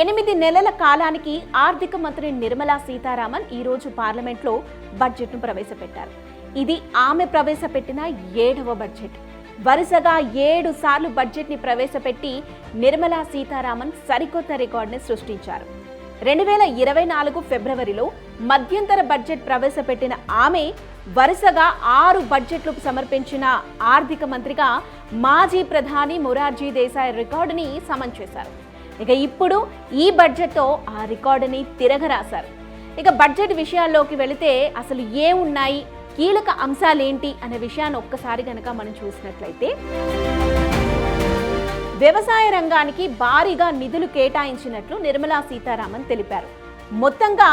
ఎనిమిది నెలల కాలానికి ఆర్థిక మంత్రి నిర్మలా సీతారామన్ ఈరోజు పార్లమెంట్లో బడ్జెట్ను ప్రవేశపెట్టారు. ఇది ఆమె ప్రవేశపెట్టిన ఏడవ బడ్జెట్. వరుసగా ఏడు సార్లు బడ్జెట్ని ప్రవేశపెట్టి నిర్మలా సీతారామన్ సరికొత్త రికార్డుని సృష్టించారు. రెండు వేల ఇరవై నాలుగు ఫిబ్రవరిలో మధ్యంతర బడ్జెట్ ప్రవేశపెట్టిన ఆమె వరుసగా ఆరు బడ్జెట్లు సమర్పించిన ఆర్థిక మంత్రిగా మాజీ ప్రధాని మొరార్జీ దేశాయ్ రికార్డుని సమన్ చేశారు. ఇక ఇప్పుడు ఈ బడ్జెట్తో ఆ రికార్డుని తిరగరాశారు. ఇక బడ్జెట్ విషయాల్లోకి వెళితే అసలు ఏమున్నాయి? కీలక అంశాలేంటి? అనే విషయాన్ని ఒక్కసారి కనుక మనం చూసినట్లయితే వ్యవసాయ రంగానికి భారీగా నిధులు కేటాయించినట్లు నిర్మలా సీతారామన్ తెలిపారు. మొత్తంగా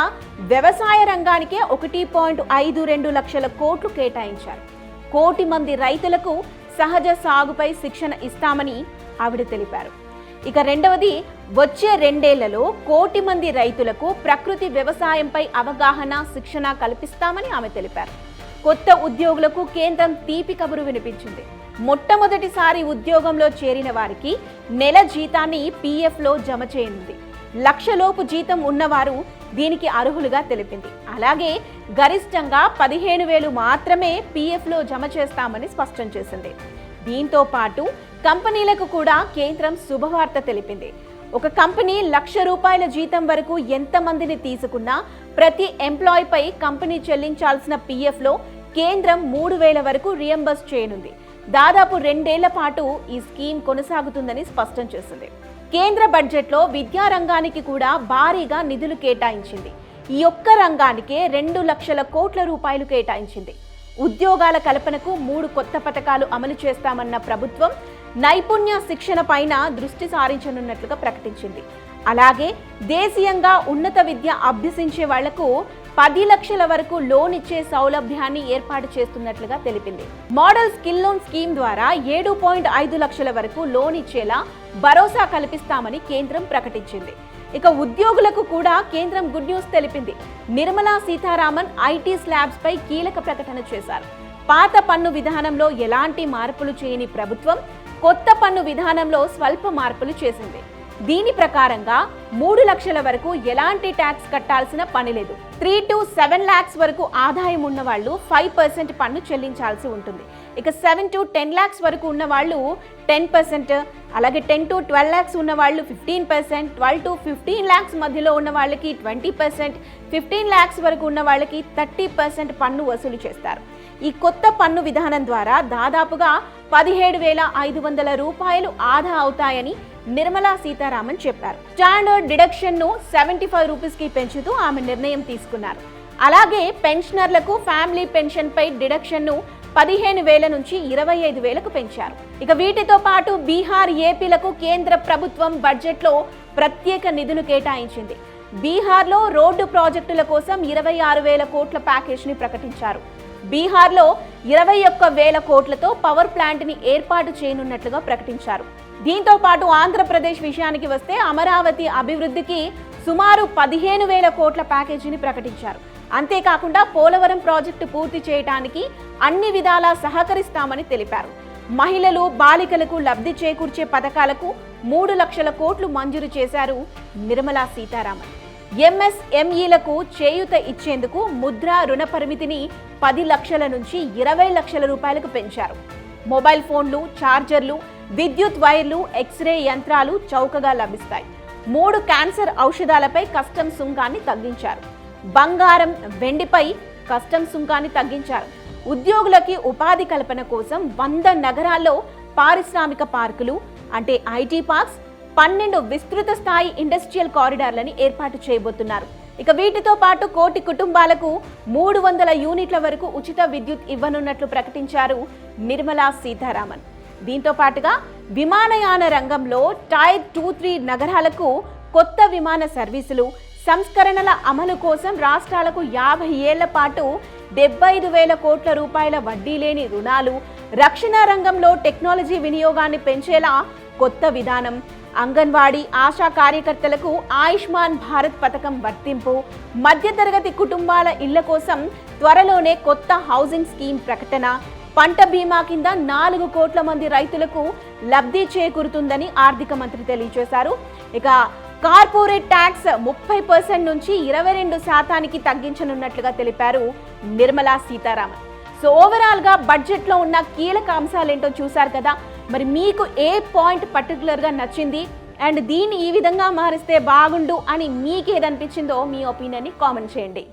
వ్యవసాయ రంగానికే ఒకటి పాయింట్ ఐదు రెండు లక్షల కోట్లు కేటాయించారు. కోటి మంది రైతులకు సహజ సాగుపై శిక్షణ ఇస్తామని ఆవిడ తెలిపారు. ఇక రెండవది వచ్చే రెండేళ్ళలో కోటి మంది రైతులకు ప్రకృతి వ్యవసాయంపై అవగాహన శిక్షణ కల్పిస్తామని ఆమె తెలిపారు. కొత్త ఉద్యోగులకు కేంద్రం తీపి కబురు వినిపించింది. మొట్టమొదటిసారి ఉద్యోగంలో చేరిన వారికి నెల జీతాన్ని పీఎఫ్లో జమ చేయనుంది. లక్షలోపు జీతం ఉన్నవారు దీనికి అర్హులుగా తెలిపింది. అలాగే గరిష్టంగా పదిహేను వేలు మాత్రమే పీఎఫ్లో జమ చేస్తామని స్పష్టం చేసింది. దీంతో పాటు కంపెనీలకు కూడా కేంద్రం శుభవార్త తెలిపింది. ఒక కంపెనీ లక్ష రూపాయల జీతం వరకు ఎంతమందిని తీసుకున్నా ప్రతి ఎంప్లాయీపై కంపెనీ చెల్లించాల్సిన పీఎఫ్లో కేంద్రం మూడు వేల వరకు రియంబర్స్ చేయనుంది. దాదాపు రెండేళ్ళ పాటు ఈ స్కీమ్ కొనసాగుతుందని స్పష్టం చేసింది. కేంద్ర బడ్జెట్లో విద్యారంగానికి కూడా భారీగా నిధులు కేటాయించింది. ఈ ఒక్క రంగానికే రెండు లక్షల కోట్ల రూపాయలు కేటాయించింది. ఉద్యోగాల కల్పనకు మూడు కొత్త పథకాలు అమలు చేస్తామన్న ప్రభుత్వం నైపుణ్య శిక్షణ పైన దృష్టి సారించనున్నట్లుగా ప్రకటించింది. అలాగే దేశీయంగా ఉన్నత విద్య అభ్యసించే వాళ్ళకు పది లక్షల వరకు లోన్ ఇచ్చే సౌలభ్యాన్ని ఏర్పాటు చేస్తున్నట్లుగా తెలిపింది. మోడల్ స్కిల్ లోన్ స్కీమ్ ద్వారా ఏడు పాయింట్ ఐదు లక్షల వరకు లోన్ ఇచ్చేలా భరోసా కల్పిస్తామని కేంద్రం ప్రకటించింది. ఇక ఉద్యోగులకు కూడా కేంద్రం గుడ్ న్యూస్ తెలిపింది. నిర్మలా సీతారామన్ ఐటీ స్లాబ్స్ పై కీలక ప్రకటన చేశారు. పాత పన్ను విధానంలో ఎలాంటి మార్పులు చేయని ప్రభుత్వం కొత్త పన్ను విధానంలో స్వల్ప మార్పులు చేసింది. దీని ప్రకారంగా మూడు లక్షల వరకు ఎలాంటి ట్యాక్స్ కట్టాల్సిన పని లేదు. త్రీ టు సెవెన్ ల్యాక్స్ వరకు ఆదాయం ఉన్న వాళ్ళు ఫైవ్ పర్సెంట్ పన్ను చెల్లించాల్సి ఉంటుంది. ఇక సెవెన్ టు టెన్ ల్యాక్స్ వరకు ఉన్న వాళ్ళు టెన్ పర్సెంట్ అలాగే టెన్ టు ట్వెల్వ్ ల్యాక్స్ ఉన్న వాళ్ళు fifteen percent twelve to fifteen lakhs మధ్యలో ఉన్న వాళ్ళకి ట్వంటీ పర్సెంట్ ఫిఫ్టీన్ ల్యాక్స్ వరకు ఉన్న వాళ్ళకి థర్టీ పర్సెంట్ పన్ను వసూలు చేస్తారు. ఈ కొత్త పన్ను విధానం ద్వారా దాదాపుగా పదిహేడు వేల ఐదు వందల రూపాయలు ఆదా అవుతాయని నిర్మలా సీతారామన్ చెప్పారు. స్టాండర్డ్ డిడక్షన్ను సెవెంటీ ఫైవ్ రూపీస్కి పెంచుతూ ఆమె నిర్ణయం తీసుకున్నారు. అలాగే పెన్షనర్లకు ఫ్యామిలీ పెన్షన్ పై డిడక్షన్ను పదిహేను వేల నుంచి ఇరవై ఐదు వేలకు పెంచారు. ఇక వీటితో పాటు బీహార్ ఏపీలకు కేంద్ర ప్రభుత్వం బడ్జెట్లో ప్రత్యేక నిధులు కేటాయించింది. బీహార్లో రోడ్డు ప్రాజెక్టుల కోసం ఇరవై ఆరు వేల కోట్ల ప్యాకేజ్ని ప్రకటించారు. బీహార్లో ఇరవై ఒక్క వేల కోట్లతో పవర్ ప్లాంట్ని ఏర్పాటు చేయనున్నట్లుగా ప్రకటించారు. దీంతో పాటు ఆంధ్రప్రదేశ్ విషయానికి వస్తే అమరావతి అభివృద్ధికి సుమారు పదిహేను వేల కోట్ల ప్యాకేజీని ప్రకటించారు. అంతేకాకుండా పోలవరం ప్రాజెక్టు పూర్తి చేయడానికి అన్ని విధాలా సహకరిస్తామని తెలిపారు. మహిళలు బాలికలకు లబ్ధి చేకూర్చే పథకాలకు మూడు లక్షల కోట్లు మంజూరు చేశారు నిర్మలా సీతారామన్. ఎంఎస్ఎంఈలకు చేయూత ఇచ్చేందుకు ముద్రా రుణ పరిమితిని పది లక్షల నుంచి ఇరవై లక్షల రూపాయలకు పెంచారు. మొబైల్ ఫోన్లు ఛార్జర్లు విద్యుత్ వైర్లు ఎక్స్రే యంత్రాలు చౌకగా లభిస్తాయి. మూడు క్యాన్సర్ ఔషధాలపై కస్టమ్ సుంకాన్ని తగ్గించారు. బంగారం వెండిపై కస్టమ్ సుంకాన్ని తగ్గించారు. ఉద్యోగులకి ఉపాధి కల్పన కోసం వంద నగరాల్లో పారిశ్రామిక పార్కులు అంటే ఐటీ పార్క్స్ పన్నెండు విస్తృత స్థాయి ఇండస్ట్రియల్ కారిడార్లని ఏర్పాటు చేయబోతున్నారు. ఇక వీటితో పాటు కోటి కుటుంబాలకు మూడు వందల యూనిట్ల వరకు ఉచిత విద్యుత్ ఇవ్వనున్నట్లు ప్రకటించారు నిర్మలా సీతారామన్. దీంతో పాటుగా విమానయాన రంగంలో టైర్ టూ త్రీ నగరాలకు కొత్త విమాన సర్వీసులు సంస్కరణల అమలు కోసం రాష్ట్రాలకు యాభై ఏళ్ళ పాటు డెబ్బై ఐదు వేల కోట్ల రూపాయల వడ్డీ లేని రుణాలు రక్షణ రంగంలో టెక్నాలజీ వినియోగాన్ని పెంచేలా కొత్త విధానం అంగన్వాడీ ఆశా కార్యకర్తలకు ఆయుష్మాన్ భారత్ పథకం వర్తింపు మధ్యతరగతి కుటుంబాల ఇళ్ళ కోసం త్వరలోనే కొత్త హౌసింగ్ స్కీమ్ ప్రకటన పంట బీమా కింద నాలుగు కోట్ల మంది రైతులకు లబ్ధి చేకూరుతుందని ఆర్థిక మంత్రి తెలియజేశారు. ఇక కార్పొరేట్ ట్యాక్స్ ముప్పై పర్సెంట్ నుంచి ఇరవై రెండు శాతానికి తగ్గించనున్నట్లుగా తెలిపారు నిర్మలా సీతారామన్. సో ఓవరాల్గా బడ్జెట్లో ఉన్న కీలక అంశాలేంటో చూశారు కదా మరి మీకు ఏ పాయింట్ పర్టికులర్గా నచ్చింది? అండ్ దీన్ని ఈ విధంగా మారిస్తే బాగుండు అని మీకు ఏదనిపించిందో మీ ఒపీనియన్ని కామెంట్ చేయండి.